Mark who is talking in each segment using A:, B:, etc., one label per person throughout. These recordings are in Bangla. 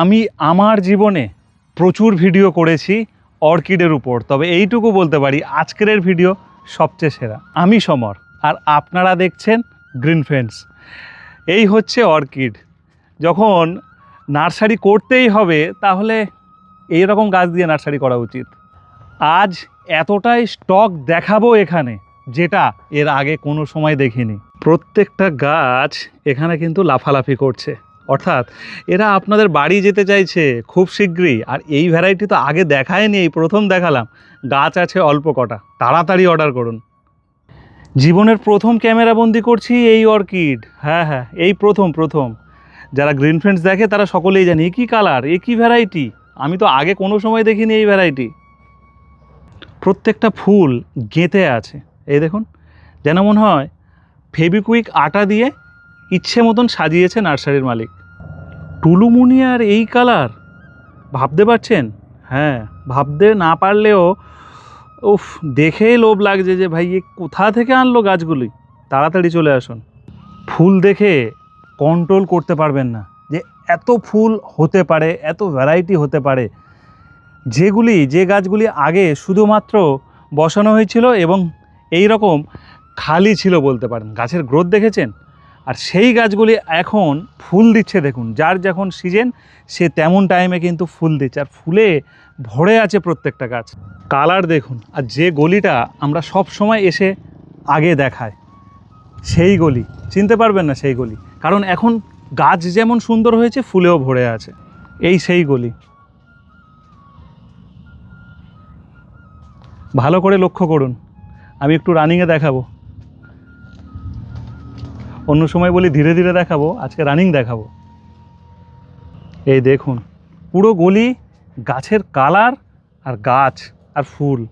A: আমি আমার জীবনে প্রচুর ভিডিও করেছি অর্কিডের উপর, তবে এইটুকু বলতে পারি আজকের ভিডিও সবচেয়ে সেরা। আমি সমর, আর আপনারা দেখছেন গ্রিন ফ্রেন্ডস এই হচ্ছে অর্কিড। যখন নার্সারি করতেই হবে, তাহলে এই রকম গাছ দিয়ে নার্সারি করা উচিত। আজ এতটাই স্টক দেখাবো এখানে, যেটা এর আগে কোনো সময় দেখিনি। প্রত্যেকটা গাছ এখানে কিন্তু লাফালাফি করছে। অর্থাৎ এরা আপনাদের বাড়ি যেতে চাইছে খুব শীঘ্রই, আর এই ভ্যারাইটি তো আগে দেখায়নি, এই প্রথম দেখালাম। গাছ আছে অল্প কটা, তাড়াতাড়ি অর্ডার করুন। জীবনের প্রথম ক্যামেরা বন্দি করছি এই অর্কিড হ্যাঁ হ্যাঁ এই প্রথম প্রথম। যারা গ্রিন ফ্রেন্ডস দেখে তারা সকলেই জানে, এ কী কালার এ কী ভ্যারাইটি আমি তো আগে কোনো সময় দেখিনি এই ভ্যারাইটি প্রত্যেকটা ফুল গেঁথে আছে। এই দেখুন, যেন মনে হয় ফেবিকুইক আটা দিয়ে ইচ্ছে মতন সাজিয়েছে নার্সারির মালিক। টুলুমুনিয়ার এই কালার? ভাবতে পারছেন? হ্যাঁ ভাবতে না পারলেও, উফ, দেখেই লোভ লাগছে যে ভাই, এ কোথা থেকে আনলো গাছগুলি? তাড়াতাড়ি চলে আসুন। ফুল দেখে কন্ট্রোল করতে পারবেন না যে এত ফুল হতে পারে, এত ভ্যারাইটি হতে পারে। যেগুলি, যে গাছগুলি আগে শুধুমাত্র বসানো হয়েছিল এবং এই রকম খালি ছিল বলতে পারেন। গাছের গ্রোথ দেখেছেন? আর সেই গাছগুলি এখন ফুল দিচ্ছে দেখুন, যার যখন সিজন সে তেমন টাইমে কিন্তু ফুল দিচ্ছে। আর ফুলে ভরে আছে প্রত্যেকটা গাছ। কালার দেখুন, আর যে গলিটা আমরা সব সময় এসে আগে দেখায় সেই গলি। চিনতে পারবেন না সেই গলি। কারণ এখন গাছ যেমন সুন্দর হয়েছে, ফুলেও ভরে আছে। এই সেই গলি। ভালো করে লক্ষ্য করুন। আমি একটু রানিংয়ে দেখাবো। অন্য সময় বলি ধীরে ধীরে দেখাবো, আজকে রানিং দেখাবো। এই দেখুন, পুরো গলি গাছের কালার আর গাছ আর ফুল।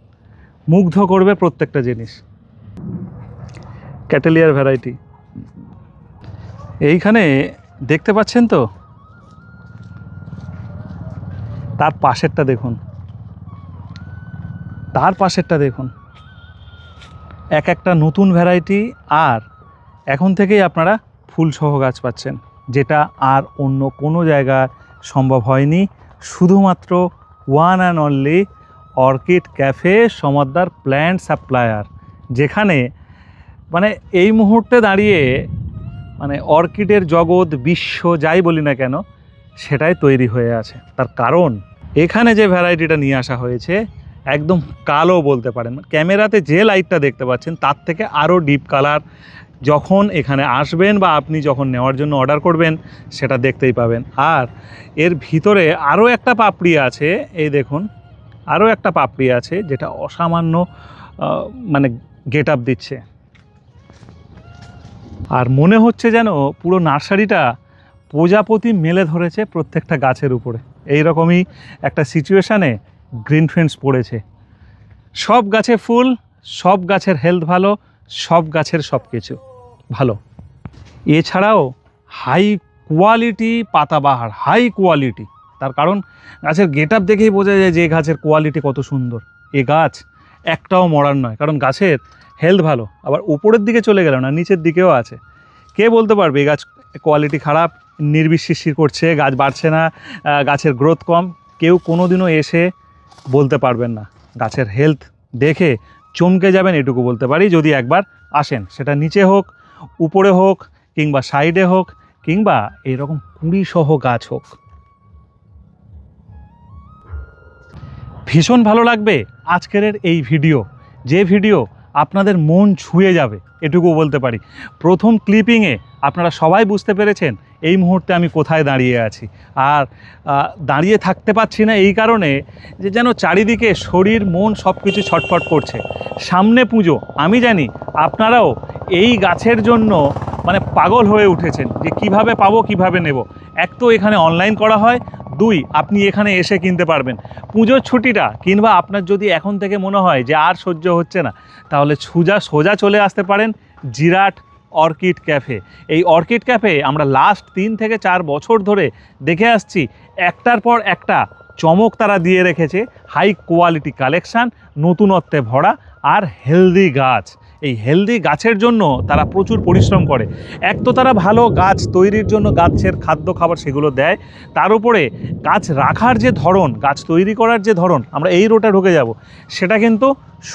A: মুগ্ধ করবে প্রত্যেকটা জিনিস। ক্যাটেলিয়ার ভ্যারাইটি এইখানে দেখতে পাচ্ছেন তো? তার পাশেরটা দেখুন। তার পাশেরটা দেখুন। এক একটা নতুন ভ্যারাইটি আর এখন থেকেই আপনারা ফুলসহ গাছ পাচ্ছেন, যেটা আর অন্য কোনো জায়গায় সম্ভব হয়নি। শুধুমাত্র one and only orchid cafe Samaddar plant supplier, যেখানে মানে এই মুহূর্তে দাঁড়িয়ে মানে অর্কিডের জগৎ, বিশ্ব যাই বলি না কেন, সেটাই তৈরি হয়ে আছে। তার কারণ, এখানে যে ভ্যারাইটিটা নিয়ে আসা হয়েছে, একদম কালো বলতে পারেন। ক্যামেরাতে যে লাইটটা দেখতে পাচ্ছেন, তার থেকে আরও ডিপ কালার যখন এখানে আসবেন বা আপনি যখন নেওয়ার জন্য অর্ডার করবেন, সেটা দেখতেই পাবেন। আর এর ভিতরে আরও একটা পাপড়ি আছে, এই দেখুন, আরও একটা পাপড়ি আছে, যেটা অসামান্য মানে গেট আপ দিচ্ছে। আর মনে হচ্ছে যেন পুরো নার্সারিটা প্রজাপতি মেলে ধরেছে প্রত্যেকটা গাছের উপরে। এই রকমই একটা সিচুয়েশানে গ্রিন ফ্রেন্ডস পড়েছে। সব গাছে ফুল, সব গাছের হেলথ ভালো, সব গাছের সব কিছু ভালো। এছাড়াও হাই কোয়ালিটি পাতাবাহার হাই কোয়ালিটি তার কারণ গাছের গেট আপ দেখেই বোঝা যায় যে গাছের কোয়ালিটি কত সুন্দর। এ গাছ একটাও মরার নয়, কারণ গাছের হেলথ ভালো। আবার উপরের দিকে চলে গেল না, নিচের দিকেও আছে। কে বলতে পারবে এই গাছ কোয়ালিটি খারাপ নির্বিশিষ্যি করছে, গাছ বাড়ছে না গাছের গ্রোথ কম। কেউ কোনো দিনও এসে বলতে পারবেন না। গাছের হেলথ দেখে চমকে যাবেন, এটুকু বলতে পারি। যদি একবার আসেন, সেটা নিচে হোক উপরে হোক কিংবা সাইডে হোক কিংবা এরকম কুড়ি সহ গাছ হোক। ভীষণ ভালো লাগবে আজকের এই ভিডিও। যে ভিডিও আপনাদের মন ছুঁয়ে যাবে, এটুকু বলতে পারি। প্রথম ক্লিপিংয়ে আপনারা সবাই বুঝতে পেরেছেন এই মুহূর্তে আমি কোথায় দাঁড়িয়ে আছি? আর দাঁড়িয়ে থাকতে পারছি না এই কারণে যে যেন চারিদিকে শরীর, মন সব কিছু ছটফট করছে। সামনে পুজো, আমি জানি আপনারাও এই গাছের জন্য মানে পাগল হয়ে উঠেছেন যে কীভাবে পাবো, কীভাবে নেব। এক তো এখানে অনলাইন করা হয়, দুই আপনি এখানে এসে কিনতে পারবেন। পুজোর ছুটিটা কিংবা আপনার যদি এখন থেকে মনে হয় যে আর সহ্য হচ্ছে না, তাহলে সোজা সোজা চলে আসতে পারেন, জিরাট অর্কিড ক্যাফে। এই অর্কিড ক্যাফে আমরা লাস্ট তিন থেকে চার বছর ধরে দেখে আসছি, একটার পর একটা চমক তারা দিয়ে রেখেছে হাই কোয়ালিটি কালেকশান নতুনত্বে ভরা আর হেলদি গাছ। এই হেলদি গাছের জন্য তারা প্রচুর পরিশ্রম করে। এক তো তারা ভালো গাছ তৈরির জন্য গাছের খাদ্য, খাবার সেগুলো দেয়। তার উপরে গাছ রাখার যে ধরন, গাছ তৈরি করার যে ধরন, আমরা এই রোডে ঢুকে যাব, সেটা কিন্তু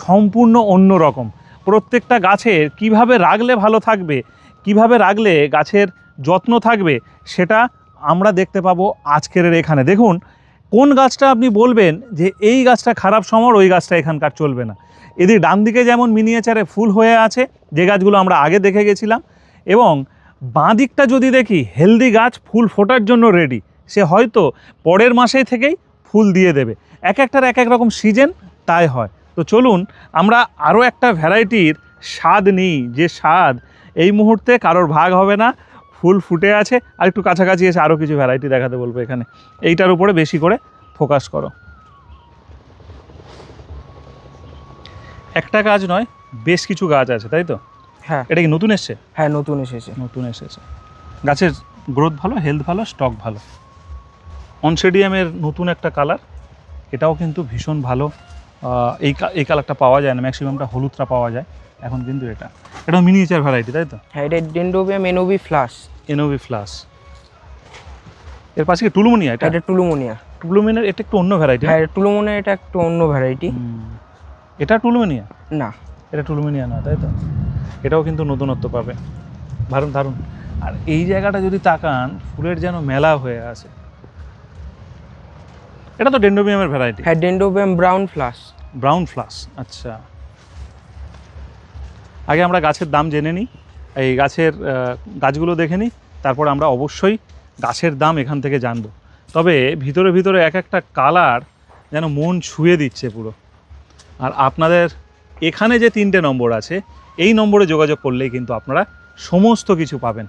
A: সম্পূর্ণ অন্য রকম প্রত্যেকটা গাছের কীভাবে রাখলে ভালো থাকবে, কীভাবে রাখলে গাছের যত্ন থাকবে, সেটা আমরা দেখতে পাবো আজকের এখানে। দেখুন, কোন গাছটা আপনি বলবেন যে এই গাছটা খারাপ সময়, ওই গাছটা এখানকার চলবে না। এদিকে ডান দিকে যেমন মিনিয়েচারে ফুল হয়ে আছে, যে গাছগুলো আমরা আগে দেখে গেছিলাম, এবং বাঁ দিকটা যদি দেখি হেলদি গাছ ফুল ফোটার জন্য রেডি সে হয়তো পরের মাসেই থেকেই ফুল দিয়ে দেবে। এক একটার এক এক রকম সিজন তাই হয়। তো চলুন আমরা আরও একটা ভ্যারাইটির স্বাদ নিই। যে স্বাদ এই মুহূর্তে কারোর ভাগ হবে না ফুল ফুটে আছে আর একটু কাছাকাছি এসে আরও কিছু ভ্যারাইটি দেখাতে বলব এখানে। এইটার উপরে বেশি করে ফোকাস করো। একটা গাছ নয় বেশ কিছু গাছ আছে তাই তো?
B: হ্যাঁ।
A: এটা কি নতুন এসছে?
B: হ্যাঁ নতুন এসেছে।
A: নতুন এসেছে। গাছের গ্রোথ ভালো হেলথ ভালো স্টক ভালো। অনসেডিয়ামের নতুন একটা কালার এটাও কিন্তু ভীষণ ভালো। এই এই কালারটা পাওয়া যায় না ম্যাক্সিমামটা হলুদটা পাওয়া যায়। এখন কিন্তু এটা। এটা মিনিয়েচার ভ্যারাইটি তাই তো?
B: হ্যাঁ এটা ডেন্ডোবিয়াম এনোবি ফ্লাস।
A: এনোভি ফ্লাস। এর পাশে কি টুলুমনিয়া এটা?
B: এটা টুলুমোনিয়া।
A: টুলুমিনের এটা একটু অন্য ভ্যারাইটি
B: হ্যাঁ টুলুমোনিয়া এটা একটু অন্য ভ্যারাইটি
A: এটা টুলুমিনিয়া?
B: না।
A: এটা টুলুমিনিয়া না তাই তো? এটাও কিন্তু নতুনত্ব পাবে। দারুণ দারুণ। আর এই জায়গাটা যদি তাকান ফুলের যেন মেলা হয়ে আছে এটা তো ডেন্ডোবিয়ামের ভ্যারাইটি
B: হ্যাঁ dendrobium brown flush
A: brown flush আচ্ছা। আগে আমরা গাছের দাম জেনে নিই। এই গাছের গাছগুলো দেখে নিই। তারপর আমরা অবশ্যই গাছের দাম এখান থেকে জানব। তবে ভিতরে ভিতরে এক একটা কালার যেন মন ছুঁয়ে দিচ্ছে পুরো। আর আপনাদের এখানে যে তিনটে নম্বর আছে এই নম্বরে যোগাযোগ করলেই কিন্তু আপনারা সমস্ত কিছু পাবেন।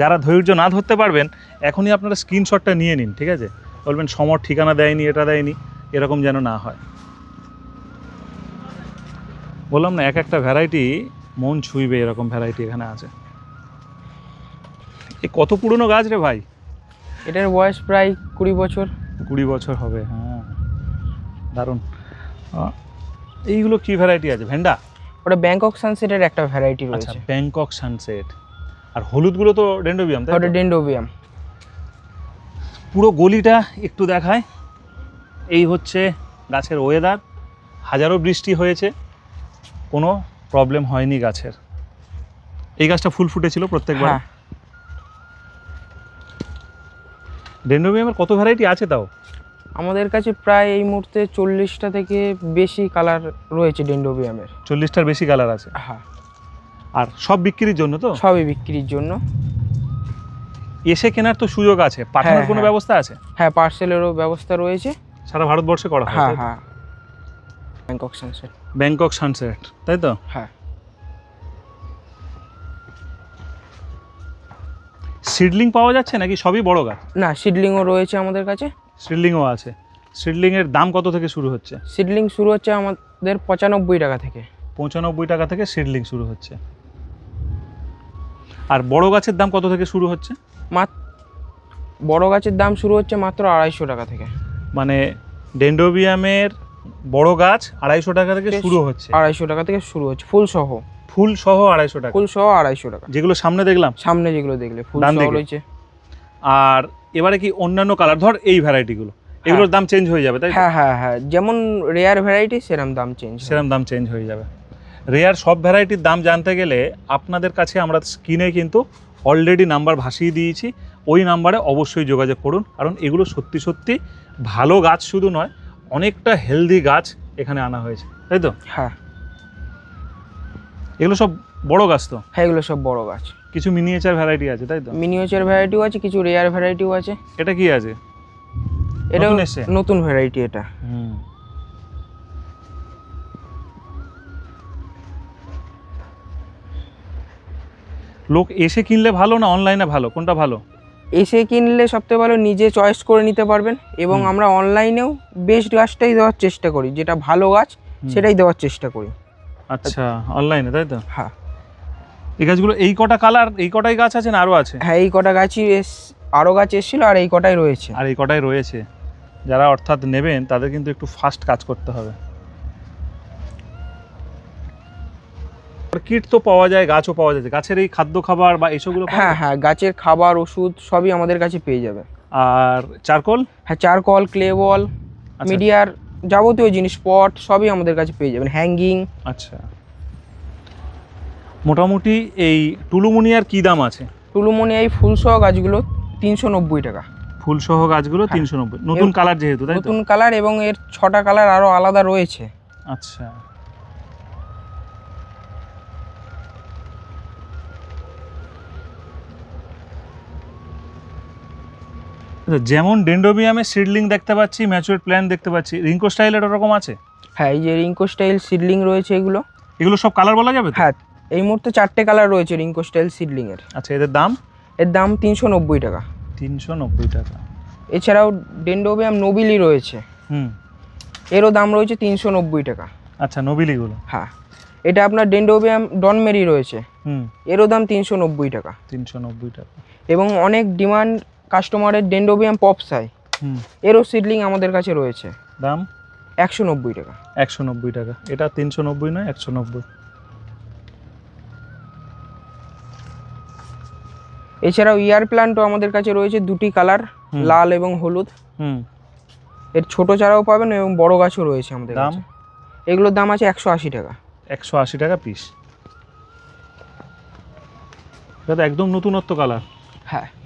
A: যারা ধৈর্য না ধরতে পারবেন এখনই আপনারা স্ক্রিনশটটা নিয়ে নিন ঠিক আছে? বলবেন সমর ঠিকানা দেয়নি এটা দেয়নি। এরকম যেন না হয়। বললাম না এক একটা ভ্যারাইটি মন ছুঁইবে এরকম ভ্যারাইটি এখানে আছে। এ কত পুরনো গাছ রে ভাই?
B: এটার বয়স প্রায় কুড়ি বছর।
A: কুড়ি বছর হবে হ্যাঁ। দারুণ। এইগুলো কি ভ্যারাইটি আছে? ভেন্ডা?
B: ওটা ব্যাংকক সানসেটের একটা ভ্যারাইটি
A: আচ্ছা
B: রয়েছে।
A: ব্যাংকক সানসেট আর হলুদগুলো তো ডেন্ডোবিয়াম তাই
B: ওটা ডেন্ডোবিয়াম
A: পুরো গলিটা একটু দেখায়। এই হচ্ছে গাছের ওয়েদার হাজারো বৃষ্টি হয়েছে। কোনো প্রবলেম হয়নি গাছের। এই গাছটা ফুল ফুটেছিল প্রত্যেকবার।
B: হ্যাঁ।
A: কত ভ্যারাইটি আছে তাও?
B: আমাদের কাছে প্রায় এই মুহূর্তে চল্লিশটা থেকে বেশি কালার রয়েছে ডেন্ডোবিয়ামের
A: চল্লিশটার বেশি কালার আছে।
B: হ্যাঁ।
A: আর সব বিক্রির জন্য তো?
B: সবই বিক্রির জন্য।
A: এসে কেনার তো সুযোগ আছে। পাঠানোর
B: হ্যাঁ,
A: কোনো
B: হ্যাঁ।
A: ব্যবস্থা আছে?
B: হ্যাঁ পার্সেলেরও ব্যবস্থা রয়েছে।
A: সারা ভারতবর্ষে করা হয়
B: হ্যাঁ হ্যাঁ। ব্যাংকক সানসেট
A: ব্যাংকক সানসেট তাই তো?
B: হ্যাঁ।
A: সিডলিং পাওয়া যাচ্ছে নাকি? সবই বড় গাছ?
B: না সিডলিংও রয়েছে আমাদের কাছে।
A: সিডলিংও আছে। সিডলিংয়ের দাম কত থেকে শুরু হচ্ছে?
B: সিডলিং শুরু হচ্ছে আমাদের পঁচানব্বই টাকা থেকে।
A: পঁচানব্বই টাকা থেকে সিডলিং শুরু হচ্ছে। আর বড় গাছের দাম কত থেকে শুরু হচ্ছে?
B: মাত্র বড় গাছের দাম শুরু হচ্ছে মাত্র আড়াইশো টাকা থেকে।
A: মানে ডেন্ডোবিয়ামের বড় গাছ আড়াইশো টাকা থেকে শুরু হচ্ছে।
B: আড়াইশো টাকা থেকে শুরু হচ্ছে ফুল সহ।
A: ফুল সহ আড়াইশো টাকা।
B: ফুল সহ আড়াইশো টাকা।
A: যেগুলো সামনে দেখলাম?
B: সামনে যেগুলো দেখলে ফুল সহ রয়েছে।
A: আর এবারে কি অন্যান্য কালার? ধর এই ভ্যারাইটিগুলো। এগুলোর দাম চেঞ্জ হয়ে যাবে তাই
B: হ্যাঁ হ্যাঁ হ্যাঁ। যেমন রেয়ার ভ্যারাইটি সেরম দাম চেঞ্জ
A: সেরম দাম চেঞ্জ হয়ে যাবে। রেয়ার সব ভ্যারাইটির দাম জানতে গেলে আপনাদের কাছে আমরা স্ক্রিনে কিন্তু অলরেডি নাম্বার ভাসিয়ে দিয়েছি। ওই নাম্বারে অবশ্যই যোগাযোগ করুন। কারণ এগুলো সত্যি সত্যি ভালো গাছ শুধু নয় অনেকটা হেলদি গাছ এখানে আনা হয়েছে। তাই তো?
B: হ্যাঁ।
A: এগুলো সব বড় গাছ তো?
B: হ্যাঁ এগুলো সব বড় গাছ।
A: কিছু মিনিয়েচার ভ্যারাইটি আছে তাই তো?
B: মিনিয়েচার ভ্যারাইটিও আছে কিছু রেয়ার ভ্যারাইটিও আছে।
A: এটা কি আছে?
B: এটা
A: নতুন
B: নতুন ভ্যারাইটি এটা।
A: হুম। লোক এসে কিনলে ভালো না অনলাইনে ভালো? কোনটা ভালো?
B: এসে কিনলে সবথেকে ভালো নিজে চয়েস করে নিতে পারবেন এবং আমরা অনলাইনেও বেস্ট গাছটাই দেওয়ার চেষ্টা করি। যেটা ভালো গাছ সেটাই দেওয়ার চেষ্টা করি।
A: আচ্ছা অনলাইনে তাই তো?
B: হ্যাঁ।
A: এই গাছগুলো এই কটা কালার এই কটাই গাছ আছে না আরও আছে?
B: হ্যাঁ এই কটা গাছই এস আরও গাছ এসেছিল আর এই কটাই রয়েছে।
A: আর এই কটাই রয়েছে। যারা অর্থাৎ নেবেন তাদের কিন্তু একটু ফাস্ট কাজ করতে হবে। কিট তো পাওয়া যায় গাছও পাওয়া যায়। গাছের এই খাদ্য খাবার বা এইসবগুলো
B: হ্যাঁ হ্যাঁ গাছের খাবার ওষুধ সবই আমাদের কাছে পেয়ে যাবে।
A: আর চারকোল?
B: হ্যাঁ চারকল ক্লে বল
A: আচ্ছা।
B: মিডিয়ার যাবতীয় জিনিস পট সবই আমাদের কাছে পেয়ে যাবেন। হ্যাঙ্গিং।
A: আচ্ছা। মোটামুটি এই টুলুমুনিয়ার কি দাম আছে?
B: টুলুমনি এই ফুলসহ গাছগুলো তিনশো নব্বই টাকা।
A: ফুলসহ গাছগুলো
B: হ্যাঁ।
A: তিনশো নব্বই। নতুন কালার যেহেতু তাই
B: নতুন কালার এবং এর ছটা কালার আরও আলাদা রয়েছে।
A: আচ্ছা। যেমন ডেন্ডোবিয়ামে সিডলিং দেখতে পাচ্ছি ম্যাচুয়ার প্ল্যান দেখতে পাচ্ছি রিঙ্কো স্টাইলের ওরকম আছে?
B: হ্যাঁ এই যে রিঙ্কো স্টাইল সিডলিং রয়েছে এগুলো।
A: এগুলো সব কালার বলা যাবে
B: হ্যাঁ এই মুহূর্তে চারটে কালার রয়েছে রিঙ্কো স্টাইল সিডলিং এর
A: আচ্ছা এদের দাম?
B: এর দাম তিনশো নব্বই টাকা।
A: তিনশো নব্বই টাকা।
B: এছাড়াও ডেন্ডোবিয়াম নোবিলি রয়েছে।
A: হুম।
B: এরও দাম রয়েছে তিনশো নব্বই টাকা।
A: আচ্ছা নবিলিগুলো?
B: হ্যাঁ এটা আপনার ডেন্ডোবিয়াম ডনমেরি রয়েছে।
A: হুম।
B: এরও দাম তিনশো নব্বই টাকা।
A: তিনশো নব্বই টাকা।
B: এবং অনেক ডিমান্ড কাস্টমারের ডেন্ডোবিয়াম পপসাই
A: হুম।
B: এরও সিডলিং আমাদের কাছে রয়েছে।
A: দাম?
B: একশো নব্বই টাকা।
A: একশো নব্বই টাকা। এটা তিনশো নব্বই নয় একশো নব্বই।
B: এছাড়াও ইয়ার প্ল্যান্টও আমাদের কাছে রয়েছে দুটি কালার লাল এবং হলুদ।
A: হুম।
B: এর ছোট চারাও পাবেন এবং বড় গাছও রয়েছে আমাদের
A: দাম?
B: এগুলোর দাম আছে একশো আশি টাকা।
A: একশো আশি টাকা পিস। এটা একদম নতুনত্ব কালার।
B: হ্যাঁ।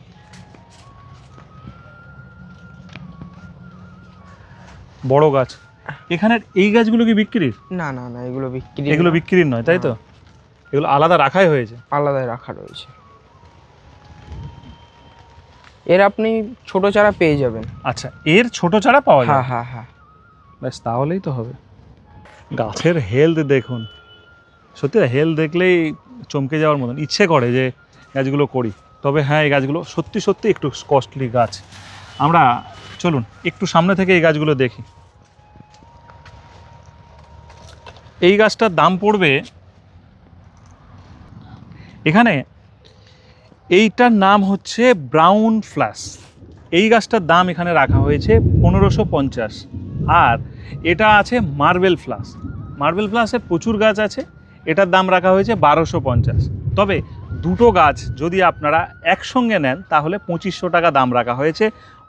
A: বড় গাছ। এখানের এই গাছগুলো কি বিক্রির?
B: না না না এগুলো বিক্রি
A: এগুলো বিক্রির নয় তাই তো? এগুলো আলাদা রাখাই হয়েছে?
B: আলাদাই রাখা রয়েছে। এর আপনি ছোট চারা পেয়ে যাবেন।
A: আচ্ছা এর ছোট চারা পাওয়া
B: হ্যাঁ
A: যায়?
B: হ্যাঁ হ্যাঁ
A: ব্যাস তাহলেই তো হবে। গাছের হেলথ দেখুন। সত্যি হেলথ দেখলেই চমকে যাওয়ার মতন। ইচ্ছে করে যে গাছগুলো করি। তবে হ্যাঁ এই গাছগুলো সত্যি সত্যি একটু কস্টলি গাছ। আমরা চলুন, একটু সামনে থেকে এই গাছগুলো দেখি। এই গাছটার দাম পড়বে, এখানে এইটার নাম হচ্ছে ব্রাউন ফ্ল্যাশ এই গাছটার দাম এখানে রাখা হয়েছে পনেরোশো পঞ্চাশ। আর এটা আছে মার্বেল ফ্লাস। মার্বেল ফ্লাসের প্রচুর গাছ আছে, এটার দাম রাখা হয়েছে বারোশো পঞ্চাশ। তবে দুটো গাছ যদি আপনারা একসঙ্গে নেন, তাহলে পঁচিশশো টাকা দাম রাখা হয়েছে।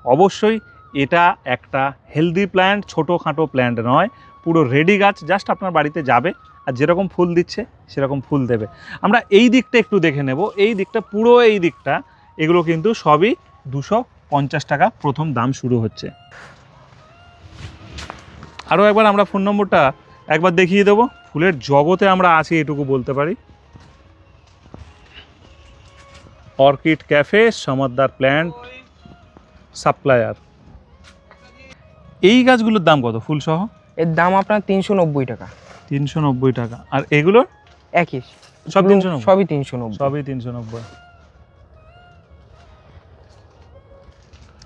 A: অবশ্যই এটা একটা হেলদি প্ল্যান্ট ছোটোখাটো প্ল্যান্ট নয়, পুরো রেডি গাছ জাস্ট আপনার বাড়িতে যাবে আর যেরকম ফুল দিচ্ছে, সেরকম ফুল দেবে। আমরা এই দিকটা একটু দেখে নেব। এই দিকটা, পুরো এই দিকটা, এগুলো কিন্তু সবই দুশো পঞ্চাশ টাকা প্রথম দাম শুরু হচ্ছে। আরও একবার আমরা ফোন নম্বরটা একবার দেখিয়ে দেবো। ফুলের জগতে আমরা আছি, এটুকু বলতে পারি। Orchid cafe, Samaddar plant supplier এই গাছগুলোর দাম কত? ফুলসহ?
B: এর দাম আপনার তিনশো নব্বই টাকা।
A: তিনশো নব্বই টাকা। আর এগুলোর?
B: একই।
A: সব
B: তিনশো
A: 390?
B: সবই তিনশো নব্বই।
A: সবই তিনশো নব্বই।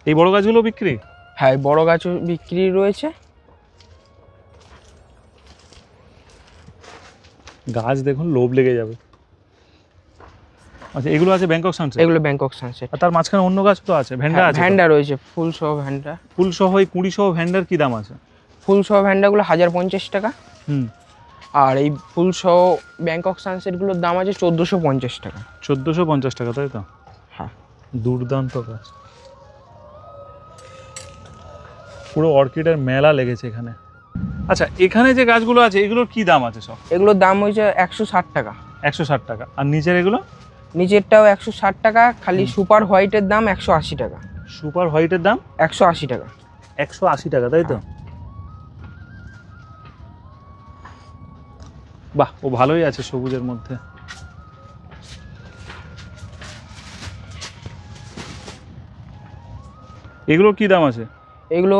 A: এই বড় গাছগুলো বিক্রি?
B: হ্যাঁ বড় গাছও বিক্রি রয়েছে।
A: গাছ দেখুন লোভ লেগে যাবে। আচ্ছা এগুলো আছে ব্যাংকক সানসেট
B: এগুলো ব্যাংকক সানসেট
A: আর তার মাঝখানে অন্য গাছ তো আছে ভ্যান্ডা আছে তো?
B: ভ্যান্ডা রয়েছে ফুল সহ ভ্যান্ডা
A: ফুল সহ এই কুড়ি সহ ভ্যান্ডার কি দাম আছে?
B: ফুল সহ ভ্যান্ডাগুলো হাজার পঞ্চাশ টাকা।
A: হুম।
B: আর এই ফুল সহ ব্যাংকক সানসেটগুলোর দাম আছে চোদ্দোশো পঞ্চাশ টাকা।
A: চোদ্দোশো পঞ্চাশ টাকা তাই তো?
B: হ্যাঁ।
A: দুর্দান্ত গাছ। পুরো অর্কিডের মেলা লেগেছে এখানে। আচ্ছা এখানে যে গাছগুলো আছে এগুলোর কি দাম আছে সব?
B: এগুলোর দাম হয়েছে একশো ষাট টাকা।
A: একশো ষাট টাকা। আর নিচের এগুলো?
B: নিচেরটাও একশো ষাট টাকা খালি সুপার হোয়াইটের দাম একশো আশি টাকা।
A: সুপার হোয়াইটের দাম?
B: একশো আশি টাকা।
A: একশো আশি টাকা তাই তো? বাহ ও ভালোই আছে সবুজের মধ্যে। এগুলোর কি দাম আছে?
B: এগুলো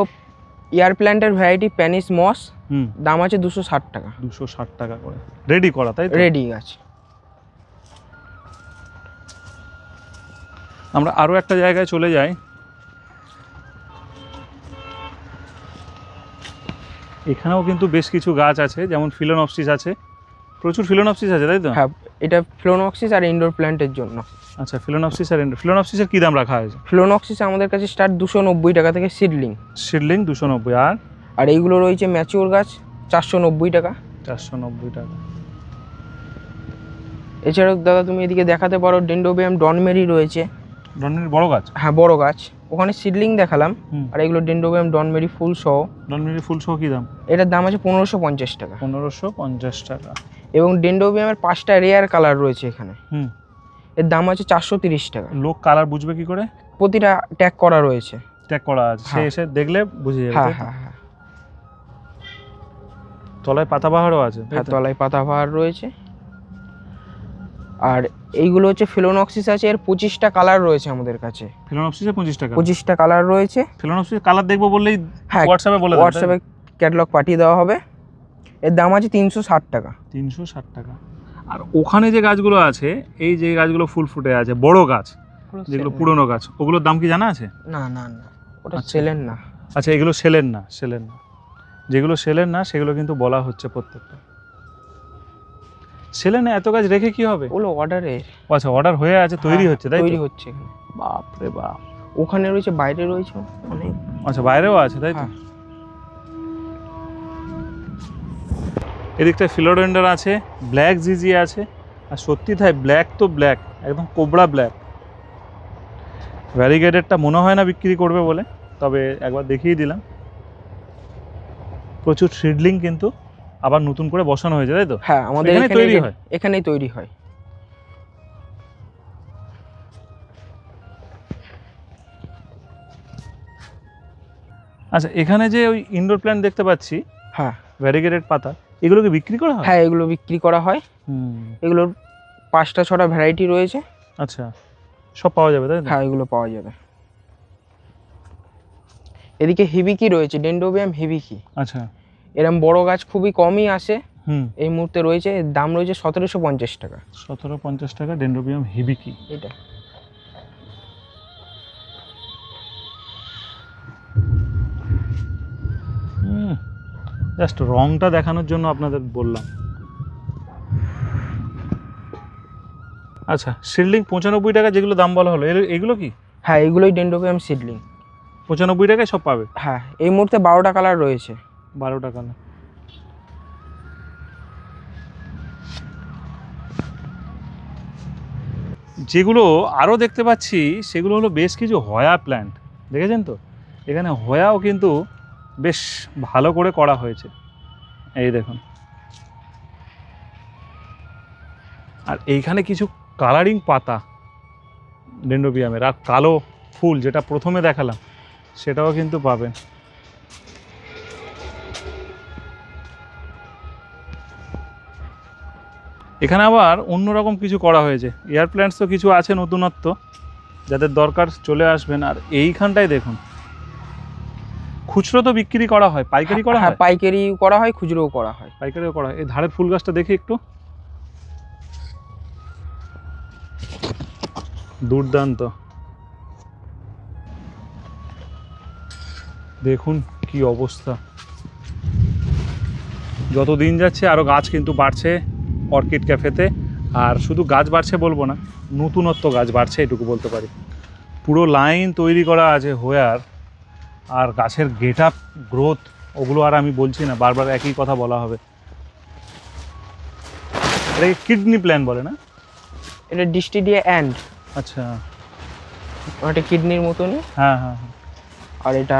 B: এয়ার প্ল্যান্টের ভ্যারাইটি প্যানিস মস
A: হুম।
B: দাম আছে দুশো ষাট টাকা।
A: দুশো ষাট টাকা করে। রেডি করা তাই তো?
B: রেডি আছে।
A: আমরা আরও একটা জায়গায় চলে যাই। এখানেও কিন্তু বেশ কিছু গাছ আছে যেমন ফিলোনপসিস আছে। প্রচুর ফিলোনপসিস আছে তাই তো?
B: হ্যাঁ এটা ফ্লোনক্সিস আর ইনডোর প্ল্যান্টের জন্য।
A: আচ্ছা ফিলোনপসিস আর ইনডোর ফিলোনপসিসের কী দাম রাখা হয়েছে?
B: ফ্লোনক্সিস আমাদের কাছে স্টার্ট দুশো নব্বই টাকা থেকে সিডলিং
A: সিডলিং দুশো নব্বই আর?
B: আর এইগুলো রয়েছে ম্যাচিওর গাছ চারশো নব্বই টাকা।
A: চারশো নব্বই টাকা।
B: এছাড়াও দাদা তুমি এদিকে দেখাতে পারো ডেন্ডোবিয়াম ডনমেরি রয়েছে।
A: ডনমেরি বড় গাছ?
B: হ্যাঁ বড় গাছ। ওখানে সিডলিং দেখালাম। আর এগুলো ডেন্ডোবিয়াম ডনমেরি ফুল সহ।
A: ডনমেরি ফুল সহ কী দাম?
B: এটার দাম আছে পনেরোশো পঞ্চাশ টাকা।
A: পনেরোশো পঞ্চাশ টাকা।
B: এবং ডেন্ডোবিয়ামের পাঁচটা রেয়ার কালার রয়েছে এখানে।
A: হুম।
B: এর দাম আছে চারশো তিরিশ টাকা।
A: লোক কালার বুঝবে কি করে?
B: প্রতিটা ট্যাগ করা রয়েছে।
A: ট্যাগ করা আছে। সে
B: হ্যাঁ।
A: এসে দেখলে বুঝে যাবে
B: হ্যাঁ হ্যাঁ হ্যাঁ।
A: তলায় পাতাবাহারও আছে
B: হ্যাঁ তলায় পাতাবাহার রয়েছে। আর এইগুলো হচ্ছে ফিলোনক্সিস আছে এর পঁচিশটা কালার রয়েছে আমাদের কাছে।
A: ফিলোনপসিসে পঁচিশ টাকা
B: পঁচিশটা কালার রয়েছে।
A: ফিলোনপসিস কালার দেখব বললেই
B: হ্যাঁ
A: হোয়াটসঅ্যাপে বলে
B: হোয়াটসঅ্যাপে ক্যাটালগ পাঠিয়ে দেওয়া হবে। এর দাম আছে তিনশো ষাট টাকা।
A: তিনশো ষাট টাকা। আর ওখানে যে গাছগুলো আছে এই যে গাছগুলো ফুল ফুটে আছে বড় গাছ যেগুলো পুরনো গাছ ওগুলোর দাম কি জানা আছে?
B: না না না ওটা
A: আচ্ছা।
B: সেলেন না।
A: আচ্ছা এগুলো সেলের না সেলের না। যেগুলো সেলের না সেগুলো কিন্তু বলা হচ্ছে প্রত্যেকটা। সেলে না এত গাছ রেখে কি হবে?
B: ওগুলো অর্ডারে
A: আচ্ছা অর্ডার হয়ে আছে তৈরি হচ্ছে তাই
B: হ্যাঁ, তৈরি হচ্ছে।
A: বাপ রে বাপ।
B: ওখানে রয়েছে বাইরে রয়েছে অনেক।
A: আচ্ছা বাইরেও আছে তাই তো?
B: হ্যাঁ।
A: এদিকটা ফিলোডেন্ডার আছে ব্ল্যাক জিজি আছে আর সত্যি তাই ব্ল্যাক তো ব্ল্যাক একদম কোবড়া ব্ল্যাক। ভ্যারিগেটেডটা মনে হয় না বিক্রি করবে বলে তবে একবার দেখিয়ে দিলাম। প্রচুর সিডলিং কিন্তু আবার নতুন করে বসানো হয়েছে তাই তো?
B: হ্যাঁ আমাদের এখানে
A: তৈরি হয়?
B: এখানেই তৈরি হয়।
A: আচ্ছা এখানে যে ওই ইনডোর প্ল্যান্ট দেখতে পাচ্ছি
B: হ্যাঁ।
A: ভ্যারিগেটেড পাতা এগুলোকে বিক্রি করা হয়?
B: হ্যাঁ এগুলো বিক্রি করা হয়।
A: হুম।
B: এগুলোর পাঁচটা ছটা ভ্যারাইটি রয়েছে।
A: আচ্ছা সব পাওয়া যাবে তাই
B: হ্যাঁ এগুলো পাওয়া যাবে। এদিকে হিবিকি রয়েছে ডেন্ডোবিয়াম হিবিকি
A: আচ্ছা।
B: এরম বড় গাছ খুবই কমই আসে।
A: হুম।
B: এই মুহূর্তে রয়েছে দাম রয়েছে সতেরোশো পঞ্চাশ টাকা।
A: সতেরো পঞ্চাশ টাকা ডেন্ড্রোবিয়াম হিবিকি।
B: এটা।
A: জাস্ট রংটা দেখানোর জন্য আপনাদের বললাম। আচ্ছা শিল্ডিং পঁচানব্বই টাকা যেগুলো দাম বলা হলো এগুলো- এগুলো কি?
B: হ্যাঁ এগুলোই ডেন্ডোবিয়াম সিডলিং।
A: পঁচানব্বই টাকায় সব পাবে?
B: হ্যাঁ এই মুহূর্তে বারোটা কালার রয়েছে।
A: বারো টাকা না। যেগুলো আরও দেখতে পাচ্ছি, সেগুলো হলো বেশ কিছু হয়া প্ল্যান্ট দেখেছেন তো? এখানে হয়াও কিন্তু বেশ ভালো করে করা হয়েছে। এই দেখুন। আর এইখানে কিছু কালারিং পাতা ডেন্ডোবিয়ামের আর কালো ফুল যেটা প্রথমে দেখালাম, সেটাও কিন্তু পাবেন। এখানে আবার অন্যরকম কিছু করা হয়েছে। এয়ার প্ল্যান্টস তো কিছু আছে নতুনত্ব যাদের দরকার চলে আসবেন। আর এইখানটায় দেখুন খুচরো তো বিক্রি করা হয় পাইকারি করা
B: হ্যাঁ
A: হয়?
B: পাইকারি করা হয় খুচরোও করা হয়।
A: পাইকারিও করা হয়। এই ধারের ফুল গাছটা দেখি একটু। দুর্দান্ত। দেখুন কি অবস্থা। যত দিন যাচ্ছে আরও গাছ কিন্তু বাড়ছে। অর্কিড ক্যাফেতে। আর শুধু গাছ বাড়ছে বলব না নতুনত্ব গাছ বাড়ছে এটুকু বলতে পারি। পুরো লাইন তৈরি করা আছে হোয়ার আর গাছের গেট আপ গ্রোথ ওগুলো আর আমি বলছি না বারবার একই কথা বলা হবে। এটাকে কিডনি প্ল্যান বলে না?
B: এটা ডিস্টিডিয়া অ্যান্ড
A: আচ্ছা।
B: ওটা কিডনির মতনই।
A: হ্যাঁ হ্যাঁ হ্যাঁ।
B: আর এটা